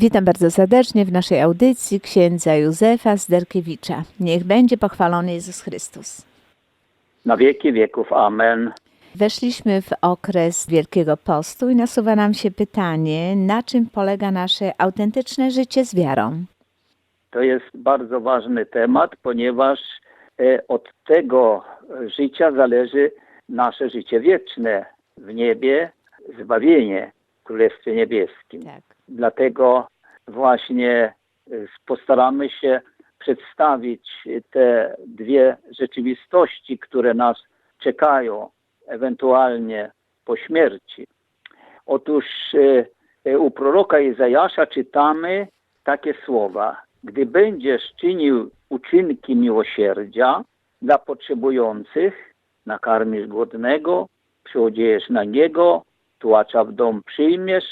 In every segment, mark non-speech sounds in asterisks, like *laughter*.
Witam bardzo serdecznie w naszej audycji księdza Józefa Zderkiewicza. Niech będzie pochwalony Jezus Chrystus. na wieki wieków. Amen. Weszliśmy w okres Wielkiego Postu i nasuwa nam się pytanie, na czym polega nasze autentyczne życie z wiarą? To jest bardzo ważny temat, ponieważ e, od tego życia zależy nasze życie wieczne w niebie, zbawienie w Królestwie Niebieskim. Tak. Dlatego właśnie e, postaramy się przedstawić te dwie rzeczywistości, które nas czekają ewentualnie po śmierci. Otóż e, e, u proroka Izajasza czytamy takie słowa. Gdy będziesz czynił uczynki miłosierdzia dla potrzebujących, nakarmisz głodnego, przyodziejesz nagiego, tułacza w dom przyjmiesz,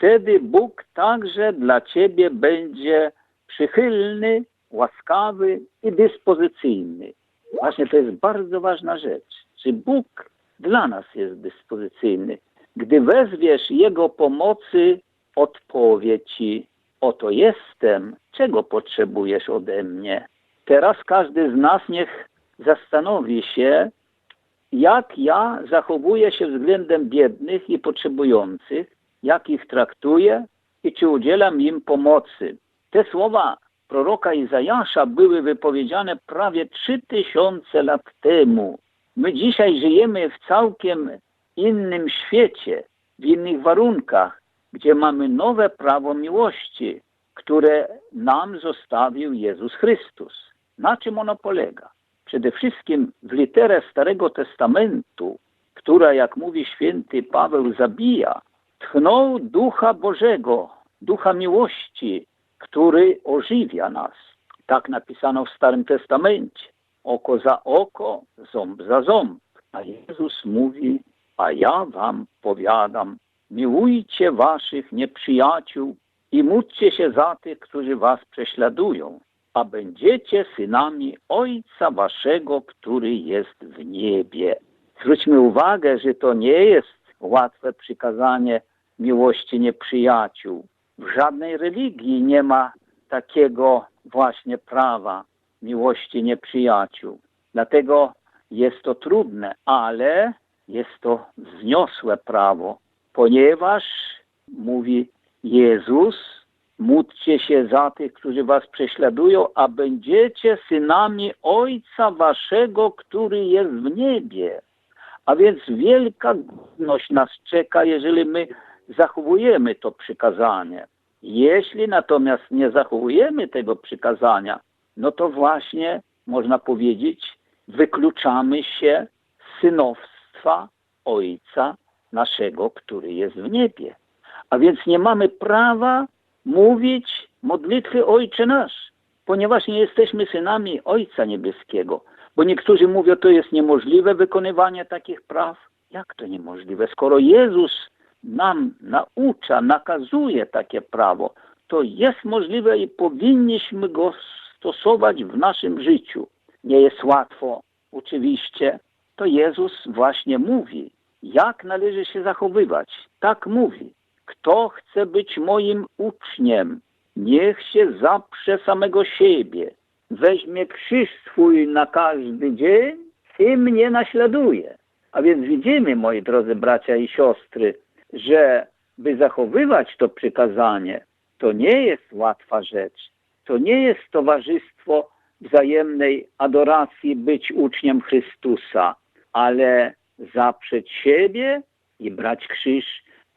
wtedy Bóg także dla ciebie będzie przychylny, łaskawy i dyspozycyjny. Właśnie to jest bardzo ważna rzecz. Czy Bóg dla nas jest dyspozycyjny? Gdy wezwiesz Jego pomocy, odpowie Ci, oto jestem, czego potrzebujesz ode mnie? Teraz każdy z nas niech zastanowi się, jak ja zachowuję się względem biednych i potrzebujących, jak ich traktuję i czy udzielam im pomocy. Te słowa proroka Izajasza były wypowiedziane prawie trzy tysiące lat temu. My dzisiaj żyjemy w całkiem innym świecie, w innych warunkach, gdzie mamy nowe prawo miłości, które nam zostawił Jezus Chrystus. Na czym ono polega? Przede wszystkim w literę Starego Testamentu, która, jak mówi święty Paweł, zabija, tchnął Ducha Bożego, Ducha Miłości, który ożywia nas. Tak napisano w Starym Testamencie. Oko za oko, ząb za ząb. A Jezus mówi, a ja wam powiadam, miłujcie waszych nieprzyjaciół i módlcie się za tych, którzy was prześladują, a będziecie synami Ojca waszego, który jest w niebie. Zwróćmy uwagę, że to nie jest łatwe przykazanie miłości nieprzyjaciół. W żadnej religii nie ma takiego właśnie prawa miłości nieprzyjaciół. Dlatego jest to trudne, ale jest to wzniosłe prawo, ponieważ mówi Jezus, módlcie się za tych, którzy was prześladują, a będziecie synami Ojca waszego, który jest w niebie. A więc wielka godność nas czeka, jeżeli my zachowujemy to przykazanie. Jeśli natomiast nie zachowujemy tego przykazania, no to właśnie można powiedzieć, wykluczamy się z synowstwa Ojca naszego, który jest w niebie. A więc nie mamy prawa mówić modlitwy Ojcze Nasz, ponieważ nie jesteśmy synami Ojca Niebieskiego. Bo niektórzy mówią, to jest niemożliwe wykonywanie takich praw. Jak to niemożliwe? Skoro Jezus nam naucza, nakazuje takie prawo, to jest możliwe i powinniśmy go stosować w naszym życiu. Nie jest łatwo, oczywiście. To Jezus właśnie mówi, jak należy się zachowywać. Tak mówi. Kto chce być moim uczniem, niech się zaprze samego siebie, weźmie krzyż swój na każdy dzień i mnie naśladuje. A więc widzimy, moi drodzy bracia i siostry, że by zachowywać to przykazanie, to nie jest łatwa rzecz. To nie jest towarzystwo wzajemnej adoracji być uczniem Chrystusa, ale zaprzeć siebie i brać krzyż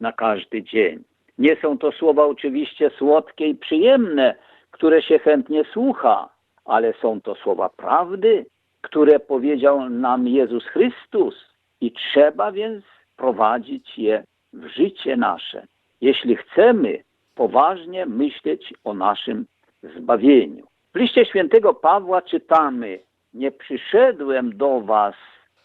na każdy dzień. Nie są to słowa oczywiście słodkie i przyjemne, które się chętnie słucha, ale są to słowa prawdy, które powiedział nam Jezus Chrystus i trzeba więc prowadzić je w życie nasze, jeśli chcemy poważnie myśleć o naszym zbawieniu. W liście świętego Pawła czytamy: Nie przyszedłem do was,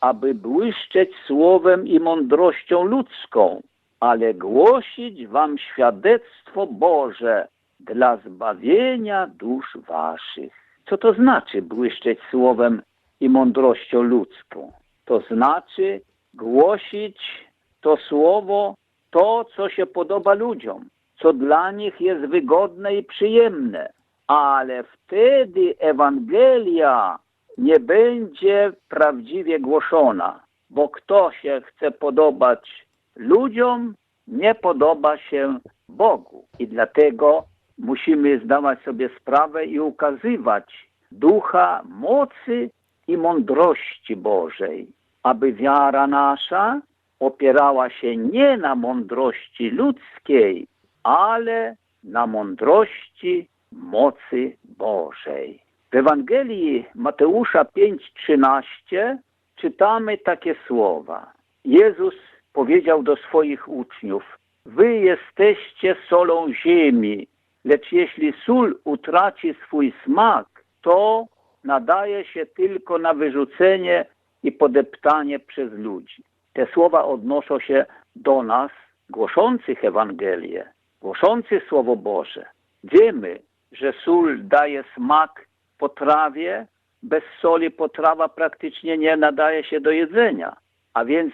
aby błyszczeć słowem i mądrością ludzką, ale głosić wam świadectwo Boże dla zbawienia dusz waszych. Co to znaczy błyszczeć słowem i mądrością ludzką? To znaczy głosić to słowo, to, co się podoba ludziom, co dla nich jest wygodne i przyjemne. Ale wtedy Ewangelia nie będzie prawdziwie głoszona, bo kto się chce podobać ludziom, nie podoba się Bogu. I dlatego musimy zdawać sobie sprawę i ukazywać ducha mocy i mądrości Bożej, aby wiara nasza opierała się nie na mądrości ludzkiej, ale na mądrości mocy Bożej. W Ewangelii Mateusza 5:13 czytamy takie słowa. Jezus powiedział do swoich uczniów: Wy jesteście solą ziemi, lecz jeśli sól utraci swój smak, to nadaje się tylko na wyrzucenie i podeptanie przez ludzi. Te słowa odnoszą się do nas, głoszących Ewangelię, głoszących Słowo Boże. Wiemy, że sól daje smak potrawie, bez soli potrawa praktycznie nie nadaje się do jedzenia. A więc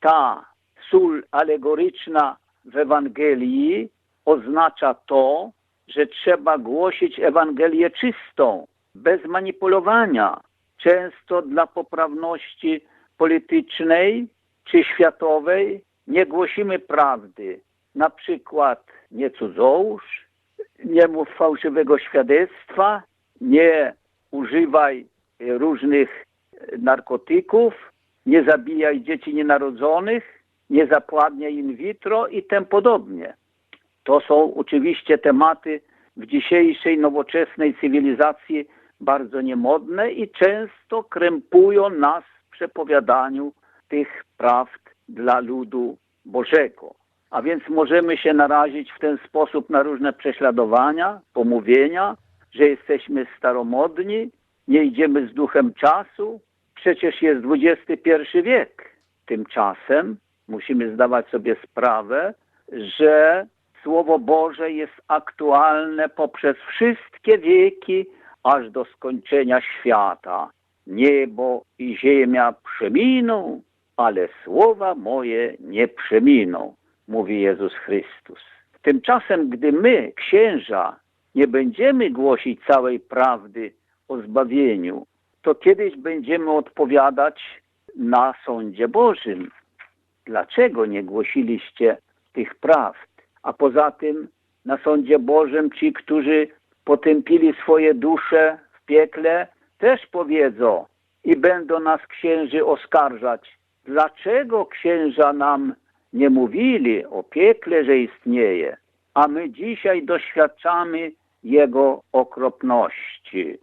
ta sól alegoryczna w Ewangelii oznacza to, że trzeba głosić Ewangelię czystą, bez manipulowania, często dla poprawności politycznej czy światowej nie głosimy prawdy. Na przykład nie cudzołóż, nie mów fałszywego świadectwa, nie używaj różnych narkotyków, nie zabijaj dzieci nienarodzonych, nie zapładniaj in vitro i tym podobnie. To są oczywiście tematy w dzisiejszej nowoczesnej cywilizacji bardzo niemodne i często krępują nas w przepowiadaniu tych prawd dla ludu Bożego. A więc możemy się narazić w ten sposób na różne prześladowania, pomówienia, że jesteśmy staromodni, nie idziemy z duchem czasu. Przecież jest XXI wiek. Tymczasem musimy zdawać sobie sprawę, że Słowo Boże jest aktualne poprzez wszystkie wieki, aż do skończenia świata. Niebo i ziemia przeminą, ale słowa moje nie przeminą, mówi Jezus Chrystus. Tymczasem, gdy my, księża, nie będziemy głosić całej prawdy o zbawieniu, to kiedyś będziemy odpowiadać na sądzie Bożym. Dlaczego nie głosiliście tych prawd? A poza tym na sądzie Bożym ci, którzy potępili swoje dusze w piekle, też powiedzą i będą nas księży oskarżać. Dlaczego księża nam nie mówili o piekle, że istnieje, a my dzisiaj doświadczamy jego okropności.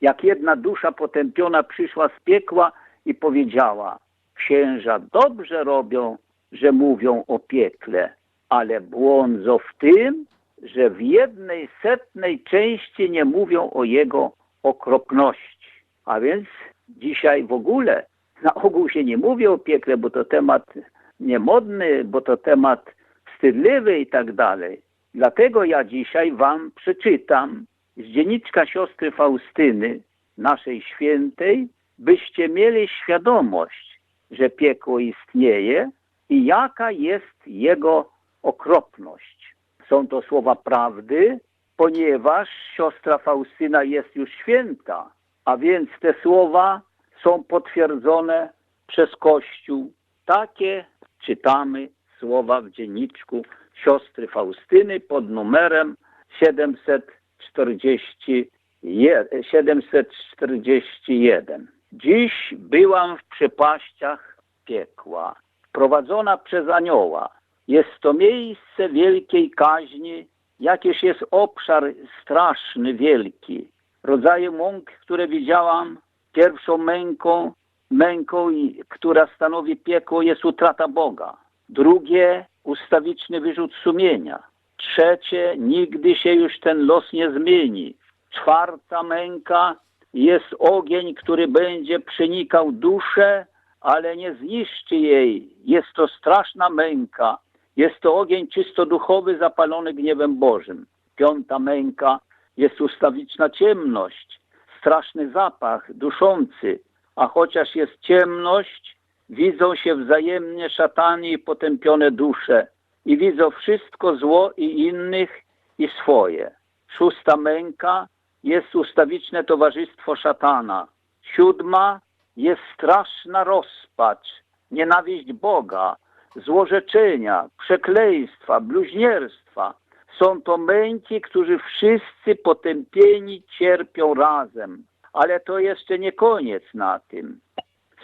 Jak jedna dusza potępiona przyszła z piekła i powiedziała, księża dobrze robią, że mówią o piekle, ale błądzą w tym, że w jednej setnej części nie mówią o jego okropności. A więc dzisiaj w ogóle na ogół się nie mówi o piekle, bo to temat niemodny, bo to temat wstydliwy i tak dalej. Dlatego ja dzisiaj wam przeczytam z dzienniczka siostry Faustyny, naszej świętej, byście mieli świadomość, że piekło istnieje i jaka jest jego okropność. Są to słowa prawdy, ponieważ siostra Faustyna jest już święta, a więc te słowa są potwierdzone przez Kościół. Takie czytamy słowa w dzienniczku siostry Faustyny pod numerem 741. 741. Dziś byłam w przepaściach piekła, prowadzona przez anioła. Jest to miejsce wielkiej kaźni, jakież jest obszar straszny, wielki. Rodzaje mąk, które widziałam, pierwszą męką, męką, która stanowi piekło, jest utrata Boga. Drugie, ustawiczny wyrzut sumienia. Trzecie, nigdy się już ten los nie zmieni. Czwarta męka jest ogień, który będzie przenikał duszę, ale nie zniszczy jej. Jest to straszna męka. Jest to ogień czysto duchowy, zapalony gniewem Bożym. Piąta męka jest ustawiczna ciemność, straszny zapach, duszący, a chociaż jest ciemność, widzą się wzajemnie szatani i potępione dusze. i widzą wszystko zło i innych i swoje. Szósta męka jest ustawiczne towarzystwo szatana. Siódma jest straszna rozpacz, nienawiść Boga, złorzeczenia, przekleństwa, bluźnierstwa. Są to męki, którzy wszyscy potępieni cierpią razem. Ale to jeszcze nie koniec na tym.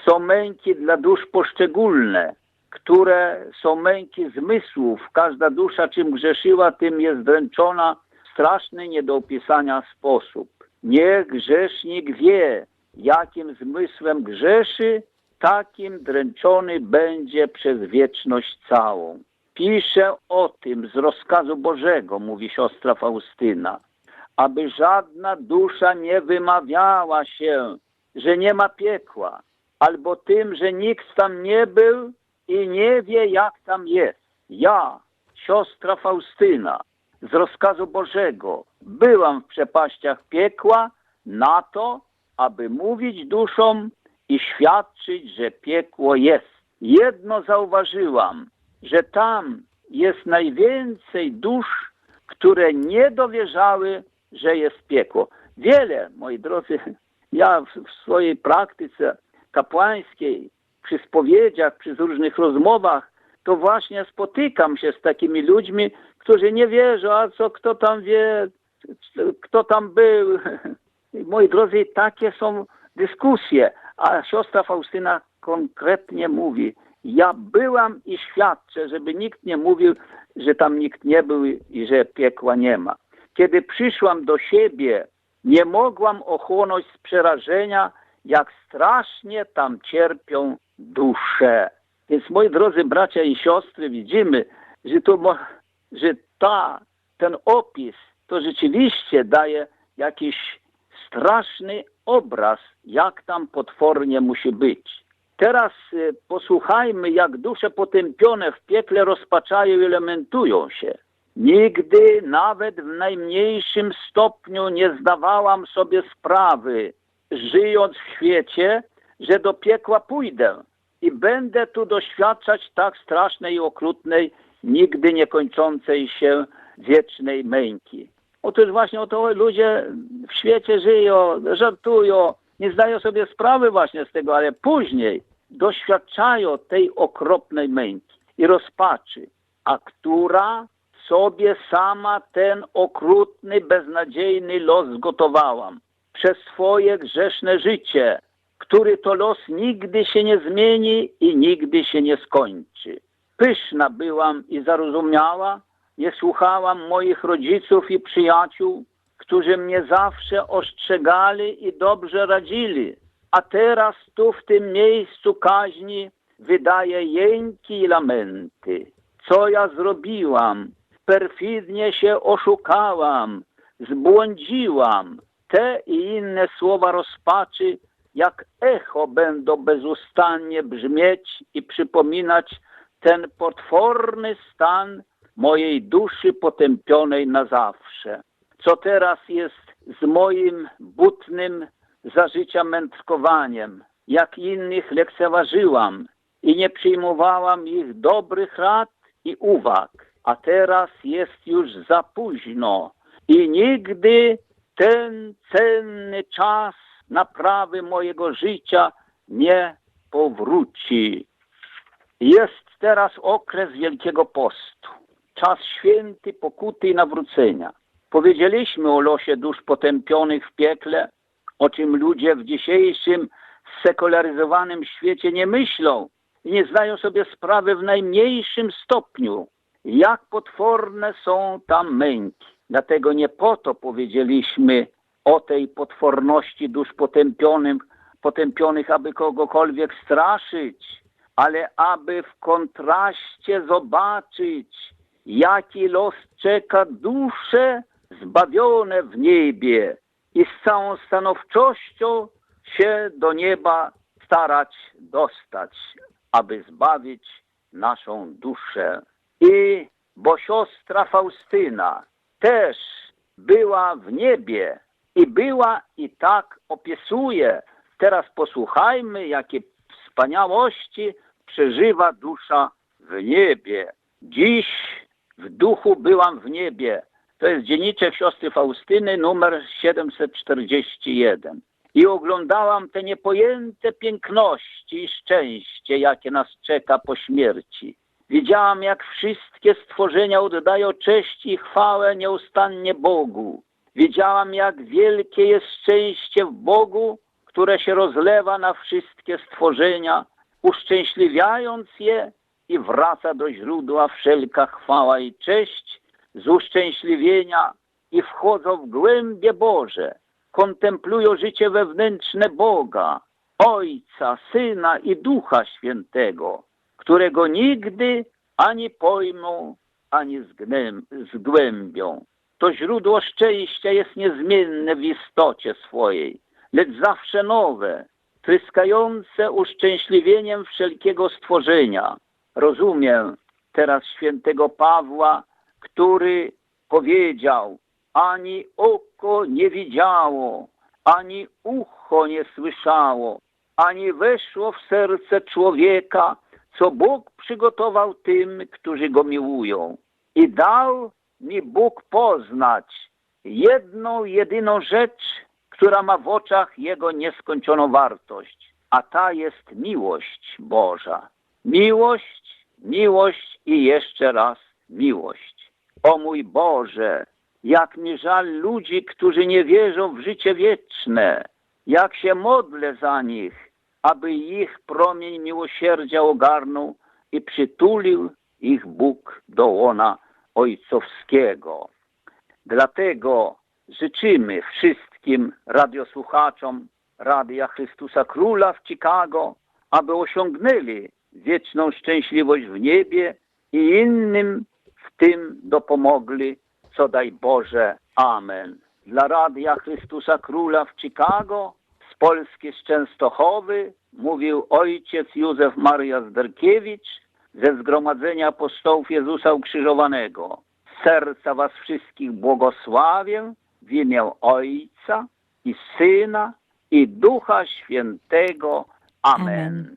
Są męki dla dusz poszczególne, które są męki zmysłów. Każda dusza, czym grzeszyła, tym jest dręczona w straszny, nie do opisania sposób. Niech grzesznik wie, jakim zmysłem grzeszy, takim dręczony będzie przez wieczność całą. Piszę o tym z rozkazu Bożego, mówi siostra Faustyna, aby żadna dusza nie wymawiała się, że nie ma piekła, albo tym, że nikt tam nie był i nie wie, jak tam jest. Ja, siostra Faustyna, z rozkazu Bożego byłam w przepaściach piekła na to, aby mówić duszom i świadczyć, że piekło jest. Jedno zauważyłam, że tam jest najwięcej dusz, które nie dowierzały, że jest piekło. Wiele, moi drodzy, *laughs* ja w, swojej praktyce kapłańskiej, przy spowiedziach, przy różnych rozmowach, to właśnie spotykam się z takimi ludźmi, którzy nie wierzą, a co kto tam wie, kto tam był. *laughs* Moi drodzy, takie są dyskusje, a siostra Faustyna konkretnie mówi, ja byłam i świadczę, żeby nikt nie mówił, że tam nikt nie był i że piekła nie ma. Kiedy przyszłam do siebie, nie mogłam ochłonąć z przerażenia, jak strasznie tam cierpią dusze. Więc moi drodzy bracia i siostry, widzimy, że, to, że ta, ten opis to rzeczywiście daje jakiś straszny obraz, jak tam potwornie musi być. Teraz y, posłuchajmy, jak dusze potępione w piekle rozpaczają i lamentują się. Nigdy, nawet w najmniejszym stopniu, nie zdawałam sobie sprawy, żyjąc w świecie, że do piekła pójdę i będę tu doświadczać tak strasznej i okrutnej, nigdy nie kończącej się wiecznej męki. Otóż właśnie o to ludzie w świecie żyją, żartują, nie zdają sobie sprawy właśnie z tego, ale później doświadczają tej okropnej męki i rozpaczy, a która sobie sama ten okrutny, beznadziejny los zgotowałam przez swoje grzeszne życie, który to los nigdy się nie zmieni i nigdy się nie skończy. Pyszna byłam i zarozumiała, nie słuchałam moich rodziców i przyjaciół, którzy mnie zawsze ostrzegali i dobrze radzili, a teraz tu w tym miejscu kaźni wydaję jęki i lamenty. Co ja zrobiłam? Perfidnie się oszukałam, zbłądziłam. Te i inne słowa rozpaczy, jak echo będą bezustannie brzmieć i przypominać ten potworny stan mojej duszy potępionej na zawsze. Co teraz jest z moim butnym za życia mędrkowaniem, jak innych lekceważyłam i nie przyjmowałam ich dobrych rad i uwag, a teraz jest już za późno i nigdy ten cenny czas naprawy mojego życia nie powróci. Jest teraz okres Wielkiego Postu, czas święty pokuty i nawrócenia. Powiedzieliśmy o losie dusz potępionych w piekle, o czym ludzie w dzisiejszym sekularyzowanym świecie nie myślą i nie zdają sobie sprawy w najmniejszym stopniu, jak potworne są tam męki. Dlatego nie po to powiedzieliśmy o tej potworności dusz potępionych, potępionych, aby kogokolwiek straszyć, ale aby w kontraście zobaczyć, jaki los czeka dusze zbawione w niebie i z całą stanowczością się do nieba starać dostać, aby zbawić naszą duszę. I bo siostra Faustyna też była w niebie i była i tak opisuje. Teraz posłuchajmy, jakie wspaniałości przeżywa dusza w niebie. Dziś w duchu byłam w niebie. To jest dzienniczek siostry Faustyny, numer 741. I oglądałam te niepojęte piękności i szczęście, jakie nas czeka po śmierci. Widziałam, jak wszystkie stworzenia oddają cześć i chwałę nieustannie Bogu. Widziałam, jak wielkie jest szczęście w Bogu, które się rozlewa na wszystkie stworzenia, uszczęśliwiając je i wraca do źródła wszelka chwała i cześć z uszczęśliwienia i wchodzą w głębie Boże, kontemplują życie wewnętrzne Boga, Ojca, Syna i Ducha Świętego, którego nigdy ani pojmą, ani zgłębią. To źródło szczęścia jest niezmienne w istocie swojej, lecz zawsze nowe, tryskające uszczęśliwieniem wszelkiego stworzenia. Rozumiem teraz świętego Pawła, który powiedział, ani oko nie widziało, ani ucho nie słyszało, ani weszło w serce człowieka, co Bóg przygotował tym, którzy Go miłują. I dał mi Bóg poznać jedną, jedyną rzecz, która ma w oczach Jego nieskończoną wartość, a ta jest miłość Boża. Miłość, miłość i jeszcze raz miłość. O mój Boże, jak mi żal ludzi, którzy nie wierzą w życie wieczne. Jak się modlę za nich, aby ich promień miłosierdzia ogarnął i przytulił ich Bóg do łona ojcowskiego. Dlatego życzymy wszystkim radiosłuchaczom Radia Chrystusa Króla w Chicago, aby osiągnęli wieczną szczęśliwość w niebie i innym tym dopomogli, co daj Boże. Amen. Dla Radia Chrystusa Króla w Chicago z Polski z Częstochowy mówił ojciec Józef Maria Zderkiewicz ze Zgromadzenia Apostołów Jezusa Ukrzyżowanego. Serca was wszystkich błogosławię w imię Ojca i Syna i Ducha Świętego. Amen. Amen.